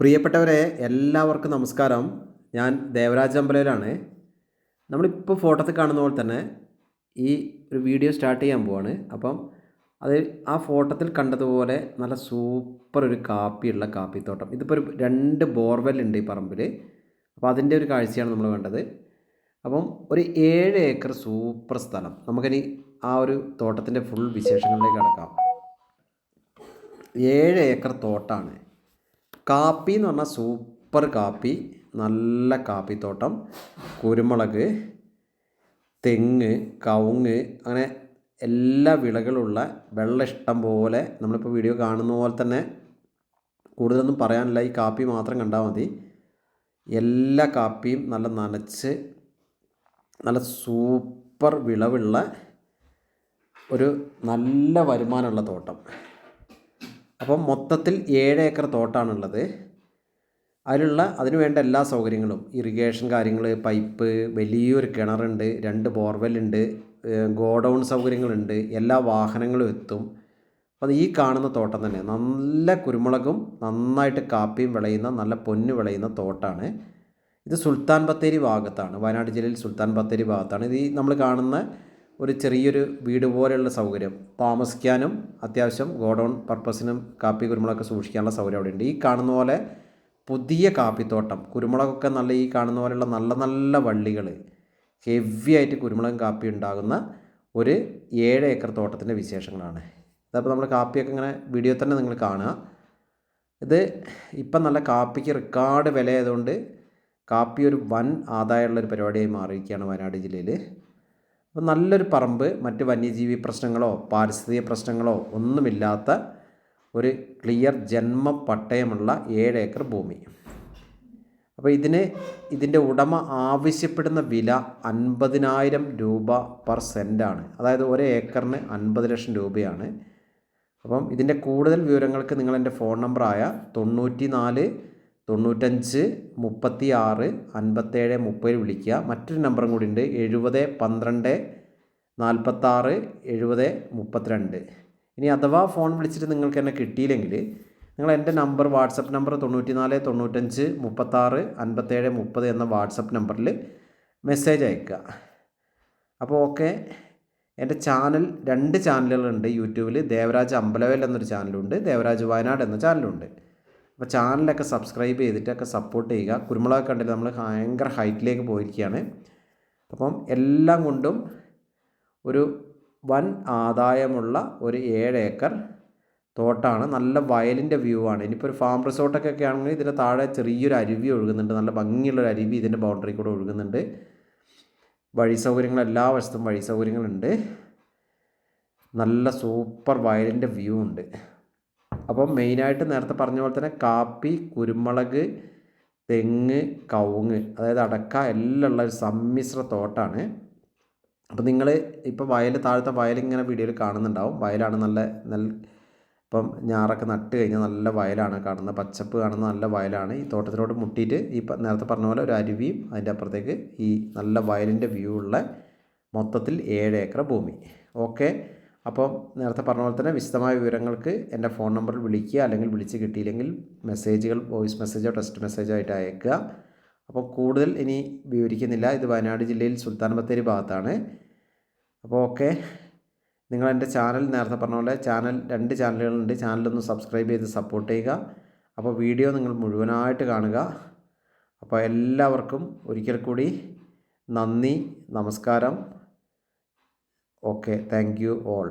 പ്രിയപ്പെട്ടവരെ എല്ലാവർക്കും നമസ്കാരം. ഞാൻ ദേവരാജ് അമ്പലയിലാണ്. നമ്മളിപ്പോൾ ഫോട്ടോത്തിൽ കാണുന്ന പോലെ തന്നെ ഈ ഒരു വീഡിയോ സ്റ്റാർട്ട് ചെയ്യാൻ പോവാണ്. അപ്പം അത് ആ ഫോട്ടോത്തിൽ കണ്ടതുപോലെ നല്ല സൂപ്പർ ഒരു കാപ്പിയുള്ള കാപ്പിത്തോട്ടം. ഇതിപ്പോൾ ഒരു രണ്ട് ബോർവെൽ ഉണ്ട് ഈ പറമ്പിൽ അപ്പോൾ അതിന്റെ ഒരു കാഴ്ചയാണ് നമ്മൾ വേണ്ടത് അപ്പം ഒരു ഏഴ് ഏക്കർ സൂപ്പർ സ്ഥലം. നമുക്കിനി ആ ഒരു തോട്ടത്തിന്റെ ഫുൾ വിശേഷങ്ങളിലേക്ക് കടക്കാം. ഏഴ് ഏക്കർ തോട്ടാണ്. കാപ്പി എന്ന് പറഞ്ഞാൽ സൂപ്പർ കാപ്പി നല്ല കാപ്പിത്തോട്ടം കുരുമുളക് തെങ്ങ് കവുങ്ങ് അങ്ങനെ എല്ലാ വിളകളുള്ള വെള്ളം ഇഷ്ടം പോലെ നമ്മളിപ്പോൾ വീഡിയോ കാണുന്ന പോലെ തന്നെ കൂടുതലൊന്നും പറയാനില്ല. ഈ കാപ്പി മാത്രം കണ്ടാൽ മതി. എല്ലാ കാപ്പിയും നല്ല നനച്ച് നല്ല സൂപ്പർ വിളവുള്ള ഒരു നല്ല വരുമാനമുള്ള തോട്ടം. അപ്പം മൊത്തത്തിൽ ഏഴ് ഏക്കർ തോട്ടാണുള്ളത്. അതിലുള്ള അതിന് വേണ്ട എല്ലാ സൗകര്യങ്ങളും ഇറിഗേഷൻ കാര്യങ്ങൾ പൈപ്പ് വലിയൊരു കിണറുണ്ട് രണ്ട് ബോർവെൽ ഉണ്ട് ഗോഡൗൺ സൗകര്യങ്ങളുണ്ട് എല്ലാ വാഹനങ്ങളും എത്തും. അപ്പോൾ ഈ കാണുന്ന തോട്ടം തന്നെ നല്ല കുരുമുളകും നന്നായിട്ട് കാപ്പിയും വിളയുന്ന നല്ല പൊന്ന് വിളയുന്ന തോട്ടാണ്. ഇത് സുൽത്താൻ ബത്തേരി ഭാഗത്താണ് വയനാട് ജില്ലയിൽ സുൽത്താൻ ബത്തേരി ഭാഗത്താണ്. ഇത് നമ്മൾ കാണുന്ന ഒരു ചെറിയൊരു വീട് പോലെയുള്ള സൗകര്യം. താമസിക്കാനും അത്യാവശ്യം ഗോഡൗൺ പർപ്പസിനും കാപ്പി കുരുമുളകൊക്കെ സൂക്ഷിക്കാനുള്ള സൗകര്യം അവിടെ ഉണ്ട് ഈ കാണുന്ന പോലെ പുതിയ കാപ്പിത്തോട്ടം കുരുമുളകൊക്കെ നല്ല ഈ കാണുന്ന പോലെയുള്ള നല്ല നല്ല വള്ളികൾ ഹെവി ആയിട്ട് കുരുമുളകും കാപ്പി ഉണ്ടാകുന്ന ഒരു ഏഴ് ഏക്കർ തോട്ടത്തിന്റെ വിശേഷങ്ങളാണ്. ഇതപ്പോൾ നമ്മൾ കാപ്പിയൊക്കെ ഇങ്ങനെ വീഡിയോ തന്നെ നിങ്ങൾ കാണുക. ഇത് ഇപ്പം നല്ല കാപ്പിക്ക് റെക്കോർഡ് വില ആയതുകൊണ്ട് കാപ്പി ഒരു വൻ ആദായമുള്ള ഒരു പരിപാടിയായി മാറിയിരിക്കുകയാണ് വയനാട് ജില്ലയിൽ. അപ്പോൾ നല്ലൊരു പറമ്പ് മറ്റ് വന്യജീവി പ്രശ്നങ്ങളോ പാരിസ്ഥിതിക പ്രശ്നങ്ങളോ ഒന്നുമില്ലാത്ത ഒരു ക്ലിയർ ജന്മ പട്ടയമുള്ള ഏഴ് ഏക്കർ ഭൂമി. അപ്പോൾ ഇതിന് ഇതിന്റെ ഉടമ ആവശ്യപ്പെടുന്ന വില അൻപതിനായിരം രൂപ പെർ സെന്റാണ്. അതായത് ഒരു ഏക്കറിന് അൻപത് ലക്ഷം രൂപയാണ്. അപ്പം ഇതിന്റെ കൂടുതൽ വിവരങ്ങൾക്ക് നിങ്ങൾ എന്റെ ഫോൺ നമ്പറായ തൊണ്ണൂറ്റി നാല് തൊണ്ണൂറ്റഞ്ച് മുപ്പത്തി ആറ് അൻപത്തേഴ് മുപ്പതിൽ വിളിക്കുക. മറ്റൊരു നമ്പറും കൂടി ഉണ്ട് എഴുപത് പന്ത്രണ്ട് നാൽപ്പത്താറ് എഴുപത് മുപ്പത്തിരണ്ട്. ഇനി അഥവാ ഫോൺ വിളിച്ചിട്ട് നിങ്ങൾക്ക് എന്നെ കിട്ടിയില്ലെങ്കിൽ നിങ്ങൾ എന്റെ നമ്പർ വാട്സപ്പ് നമ്പർ തൊണ്ണൂറ്റി നാല് തൊണ്ണൂറ്റഞ്ച് മുപ്പത്താറ് അൻപത്തേഴ് മുപ്പത് എന്ന വാട്സപ്പ് നമ്പറിൽ മെസ്സേജ് അയക്കുക അപ്പോൾ ഓക്കെ എന്റെ ചാനൽ രണ്ട് ചാനലുകളുണ്ട് യൂട്യൂബിൽ ദേവരാജ് അമ്പലവേൽ എന്നൊരു ചാനലുണ്ട് ദേവരാജ് വയനാട് എന്ന ചാനലുണ്ട് അപ്പോൾ ചാനലൊക്കെ സബ്സ്ക്രൈബ് ചെയ്തിട്ടൊക്കെ സപ്പോർട്ട് ചെയ്യുക. കുരുമുളക് കണ്ടില്ല? നമ്മൾ ഭയങ്കര ഹൈറ്റിലേക്ക് പോയിരിക്കുകയാണ് അപ്പം എല്ലാം കൊണ്ടും ഒരു വൻ ആദായമുള്ള ഒരു ഏഴ് ഏക്കർ തോട്ടാണ്. നല്ല വയലിന്റെ വ്യൂ ആണ്. ഇനിയിപ്പോൾ ഒരു ഫാം റിസോർട്ടൊക്കെ ആണെങ്കിൽ ഇതിന്റെ താഴെ ചെറിയൊരു അരുവി ഒഴുകുന്നുണ്ട്. നല്ല ഭംഗിയുള്ളൊരു അരുവി ഇതിന്റെ ബൗണ്ടറി കൂടെ ഒഴുകുന്നുണ്ട്. വഴി സൗകര്യങ്ങൾ എല്ലാ വശത്തും വഴി സൗകര്യങ്ങളുണ്ട്. നല്ല സൂപ്പർ വയലിന്റെ വ്യൂ ഉണ്ട്. അപ്പം മെയിനായിട്ട് നേരത്തെ പറഞ്ഞ പോലെ തന്നെ കാപ്പി കുരുമുളക് തെങ്ങ് കവുങ്ങ് അതായത് അടക്ക എല്ലാം ഉള്ള ഒരു സമ്മിശ്ര തോട്ടാണ്. അപ്പം നിങ്ങൾ ഇപ്പോൾ വയൽ താഴത്തെ വയലിങ്ങനെ വീഡിയോയിൽ കാണുന്നുണ്ടാവും. വയലാണ് നല്ല നല്ല ഇപ്പം ഞാറൊക്കെ നട്ട് കഴിഞ്ഞാൽ നല്ല വയലാണ് കാണുന്നത്. പച്ചപ്പ് കാണുന്ന നല്ല വയലാണ്. ഈ തോട്ടത്തിലോട്ട് മുട്ടിയിട്ട് ഈ നേരത്തെ പറഞ്ഞ പോലെ ഒരു അരുവിയും അതിന്റെ അപ്പുറത്തേക്ക് ഈ നല്ല വയലിന്റെ വ്യൂ ഉള്ള മൊത്തത്തിൽ ഏഴ് ഏക്കർ ഭൂമി. ഓക്കെ? അപ്പം നേരത്തെ പറഞ്ഞ പോലെ തന്നെ വിശദമായ വിവരങ്ങൾക്ക് എന്റെ ഫോൺ നമ്പറിൽ വിളിക്കുക അല്ലെങ്കിൽ വിളിച്ച് കിട്ടിയില്ലെങ്കിൽ മെസ്സേജുകൾ വോയിസ് മെസ്സേജോ ടെക്സ്റ്റ് മെസ്സേജോ ആയിട്ട് അയക്കുക. അപ്പോൾ കൂടുതൽ ഇനി വിവരിക്കുന്നില്ല. ഇത് വയനാട് ജില്ലയിൽ സുൽത്താൻ ബത്തേരി ഭാഗത്താണ്. അപ്പോൾ ഓക്കെ. നിങ്ങൾ എന്റെ ചാനൽ നേരത്തെ പറഞ്ഞ പോലെ ചാനൽ രണ്ട് ചാനലുകളുണ്ട്. ചാനലൊന്ന് സബ്സ്ക്രൈബ് ചെയ്ത് സപ്പോർട്ട് ചെയ്യുക. അപ്പോൾ വീഡിയോ നിങ്ങൾ മുഴുവനായിട്ട് കാണുക. അപ്പോൾ എല്ലാവർക്കും ഒരിക്കൽ കൂടി നന്ദി നമസ്കാരം. Okay thank you all